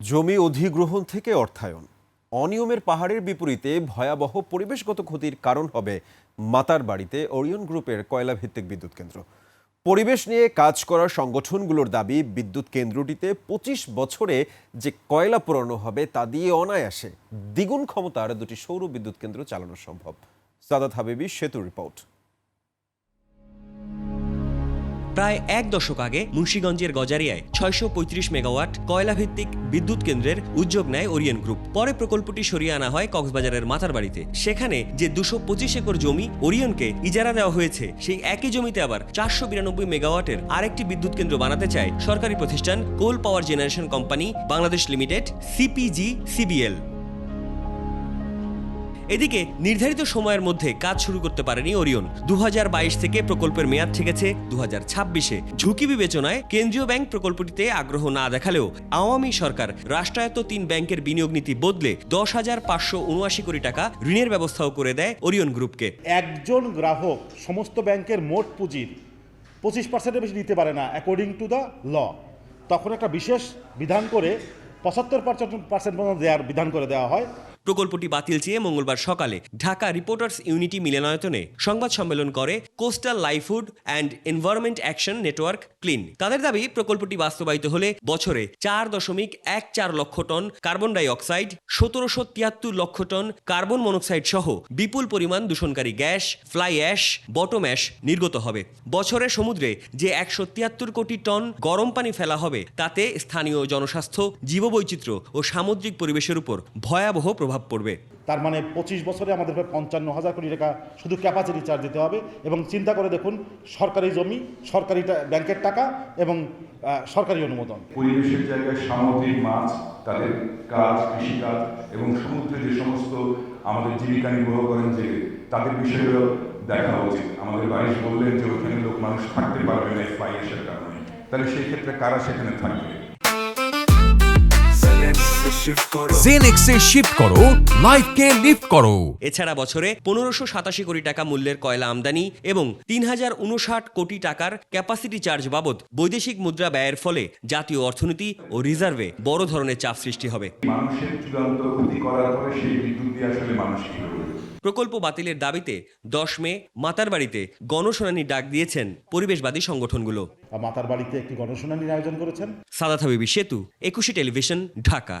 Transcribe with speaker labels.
Speaker 1: জমি অধিগ্রহণ থেকে অর্থায়ন। অনিয়মের পাহাড়ের বিপরীতে ভয়াবহ পরিবেশগত ক্ষতির কারণ হবে মাতার বাড়িতে ওরিয়ন গ্রুপের কয়লা ভিত্তিক বিদ্যুৎ কেন্দ্র। পরিবেশ নিয়ে কাজ করার সংগঠনগুলোর দাবি, বিদ্যুৎ কেন্দ্রটিতে পঁচিশ বছরে যে কয়লা পুরানো হবে তা দিয়ে অনায়াসে দ্বিগুণ ক্ষমতার দুটি সৌর বিদ্যুৎ কেন্দ্র চালানো সম্ভব। সাদাত হাবিবি সেতু রিপোর্ট।
Speaker 2: প্রায় এক দশক আগে মুন্সীগঞ্জের গজারিয়ায় ছয়শো পঁয়ত্রিশ মেগাওয়াট কয়লাভিত্তিক বিদ্যুৎ কেন্দ্রের উদ্যোগ নেয় ওরিয়ন গ্রুপ। পরে প্রকল্পটি সরিয়ে আনা হয় কক্সবাজারের মাতার বাড়িতে। সেখানে যে দুশো পঁচিশ একর জমি ওরিয়নকে ইজারা দেওয়া হয়েছে, সেই একই জমিতে আবার চারশো বিরানব্বই মেগাওয়াটের আরেকটি বিদ্যুৎ কেন্দ্র বানাতে চায় সরকারি প্রতিষ্ঠান coal power generation company Bangladesh limited, CPG, CBL. এদিকে নির্ধারিত সময়ের মধ্যে কাজ শুরু করতে পারেনি ওরিয়ন। দু হাজার বাইশ থেকে প্রকল্পের মেয়াদ ঠেকেছে দু হাজার ছাব্বিশে। ঝুঁকি বিবেচনায় কেন্দ্রীয় ব্যাংক প্রকল্পটিতে আগ্রহ না দেখালেও আওয়ামী সরকার রাষ্ট্রায়ত্ত তিন ব্যাংকের বিনিয়োগ নীতি বদলে দশ হাজার পাঁচশো উনআশি কোটি টাকা ঋণের ব্যবস্থাও করে দেয় ওরিয়ন গ্রুপকে।
Speaker 3: একজন গ্রাহক সমস্ত ব্যাংকের মোট পুঁজির পঁচিশ পার্সেন্টের বেশি দিতে পারে না অ্যাকর্ডিং টু দ্য ল তখন একটা বিশেষ বিধান করে পঁচাত্তর পার্সেন্ট পর্যন্ত দেওয়ার বিধান করে দেওয়া হয়।
Speaker 2: প্রকল্পটি বাতিল চেয়ে মঙ্গলবার সকালে ঢাকা রিপোর্টার্স ইউনিটি মিলনায়তনে সংবাদ সম্মেলন করে coastal livelihood and environment action network clean. তাদের দাবি, প্রকল্পটি বাস্তবায়িত হলে বছরে চার দশমিক এক চার লক্ষ টন কার্বন ডাই অক্সাইড সতেরোশো তিয়াত্তর লক্ষ টন কার্বন মনোক্সাইড সহ বিপুল পরিমাণ দূষণকারী gas, fly ash, bottom ash নির্গত হবে। বছরে সমুদ্রে যে একশো তিয়াত্তর কোটি টন গরম পানি ফেলা হবে, তাতে স্থানীয় জনস্বাস্থ্য, জীববৈচিত্র্য ও সামুদ্রিক পরিবেশের উপর ভয়াবহ প্রভাব পড়বে।
Speaker 3: তার মানে পঁচিশ বছরে আমাদের প্রায় পঞ্চান্ন হাজার কোটি টাকা শুধু ক্যাপাসিটি চার্জ দিতে হবে এবং চিন্তা করে দেখুন সরকারি জমি সরকারি টা- ব্যাংকের টাকা এবং সরকারি অনুমোদন।
Speaker 4: পরিবেশের জায়গায় সামুদ্রিক মাছ তাদের কাজ কৃষিকাজ এবং সমুদ্রে যে সমস্ত আমাদের জীবিকা নির্বাহ করেন যে তাদের বিষয়গুলো দেখা উচিত। আমাদের বাড়ি বললেন যে ওখানে লোক মানুষ থাকতে পারবে না এর কারণে। তাহলে সেই ক্ষেত্রে কারা সেখানে থাকবে?
Speaker 5: জেনেক্সে শিফট করো লাইফকে লিফট করো।
Speaker 2: এছাড়া বছরে পনেরোশো সাতাশি কোটি টাকা মূল্যের কয়লা আমদানি এবং তিন হাজার উনষাট কোটি টাকার ক্যাপাসিটি চার্জ বাবদ বৈদেশিক মুদ্রা ব্যয়ের ফলে জাতীয় অর্থনীতি ও রিজার্ভে বড় ধরনের চাপ সৃষ্টি হবে।
Speaker 4: মানুষের চূড়ান্ত ক্ষতি করার পরে সেই বিদ্যুৎ দিয়ে আসলে মানুষ কি
Speaker 2: প্রকল্প বাতিলের দাবিতে দশ মে মাতার বাড়িতে গণশুনানি ডাক দিয়েছেন পরিবেশবাদী সংগঠনগুলো।
Speaker 3: মাতার বাড়িতে একটি গণশুনানির আয়োজন করেছেন।
Speaker 2: সাদাত হাবিবি সেতু একুশে টেলিভিশন ঢাকা।